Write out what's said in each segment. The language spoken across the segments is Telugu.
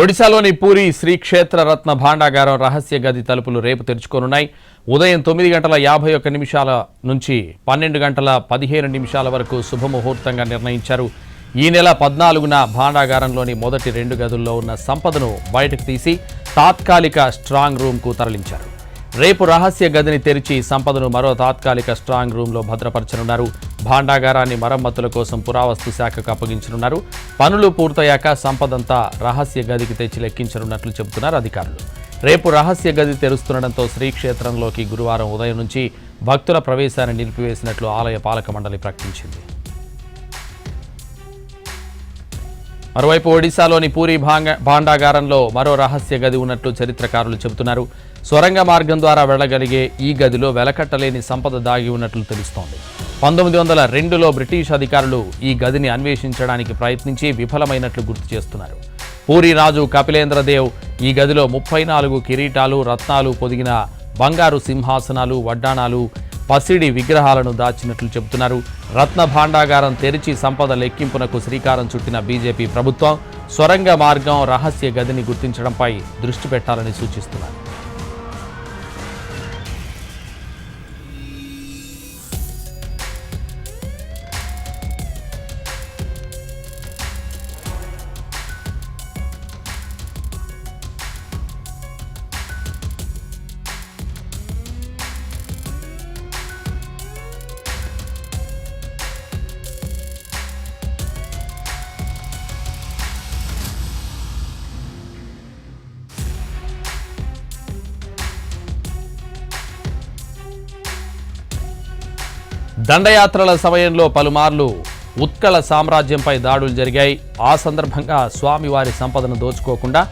ఒడిశాలోని పూరి శ్రీ క్షేత్రరత్న భాండాగారం రహస్య గది తలుపులు రేపు తెరుచుకోనున్నాయి. ఉదయం తొమ్మిది గంటల యాభై ఒక్క నిమిషాల నుంచి పన్నెండు గంటల పదిహేను నిమిషాల వరకు శుభముహూర్తంగా నిర్ణయించారు. ఈ నెల పద్నాలుగున భాండాగారంలోని మొదటి రెండు గదుల్లో ఉన్న సంపదను బయటకు తీసి తాత్కాలిక స్ట్రాంగ్ రూమ్కు తరలించారు. రేపు రహస్య గదిని తెరిచి సంపదను మరో తాత్కాలిక స్ట్రాంగ్ రూమ్లో భద్రపరచనున్నారు. భాండాగారాన్ని మరమ్మతుల కోసం పురావస్తు శాఖకు అప్పగించనున్నారు. పనులు పూర్తయ్యాక సంపదంతా రహస్య గదికి తెచ్చి లెక్కించనున్నట్లు చెబుతున్నారు అధికారులు. రేపు రహస్య గది తెరుస్తుండటంతో శ్రీక్షేత్రంలోకి గురువారం ఉదయం నుంచి భక్తుల ప్రవేశాన్ని నిలిపివేసినట్లు ఆలయ పాలక మండలి ప్రకటించింది. మరోవైపు ఒడిశాలోని పూరి భాంగ భాండాగారంలో మరో రహస్య గది ఉన్నట్లు చరిత్రకారులు చెబుతున్నారు. సొరంగ మార్గం ద్వారా వెళ్ళగలిగే ఈ గదిలో వెలకట్టలేని సంపద దాగి ఉన్నట్లు తెలుస్తోంది. పంతొమ్మిది వందల రెండులో బ్రిటిష్ అధికారులు ఈ గదిని అన్వేషించడానికి ప్రయత్నించి విఫలమైనట్లు గుర్తు చేస్తున్నారు. పూరి రాజు కపిలేంద్రదేవ్ ఈ గదిలో ముప్పై నాలుగు కిరీటాలు రత్నాలు పొదిగిన బంగారు సింహాసనాలు వడ్డాణాలు పసిడి విగ్రహాలను దాచినట్లు చెబుతున్నారు. రత్న భాండాగారం తెరిచి సంపద లెక్కింపునకు శ్రీకారం చుట్టిన బీజేపీ ప్రభుత్వం సొరంగ మార్గం రహస్య గదిని గుర్తించడంపై దృష్టి పెట్టాలని సూచిస్తున్నారు. దండయాత్రల సమయంలో పలుమార్లు ఉత్కళ సామ్రాజ్యంపై దాడులు జరిగాయి. ఆ సందర్భంగా స్వామివారి సంపదను దోచుకోకుండా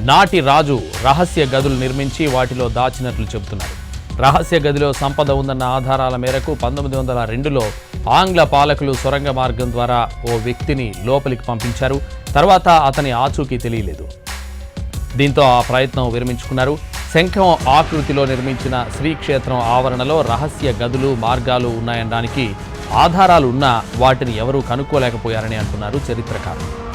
నాటి రాజు రహస్య గదులు నిర్మించి వాటిలో దాచినట్లు చెబుతున్నారు. రహస్య గదిలో సంపద ఉందన్న ఆధారాల మేరకు పంతొమ్మిది వందల రెండులో ఆంగ్ల పాలకులు సొరంగ మార్గం ద్వారా ఓ వ్యక్తిని లోపలికి పంపించారు. తర్వాత అతని ఆచూకీ తెలియలేదు. దీంతో ఆ ప్రయత్నం విరమించుకున్నారు. శంఖం ఆకృతిలో నిర్మించిన శ్రీక్షేత్రం ఆవరణలో రహస్య గదులు మార్గాలు ఉన్నాయనడానికి ఆధారాలు ఉన్నా వాటిని ఎవరూ కనుక్కోలేకపోయారని అంటున్నారు చరిత్రకారులు.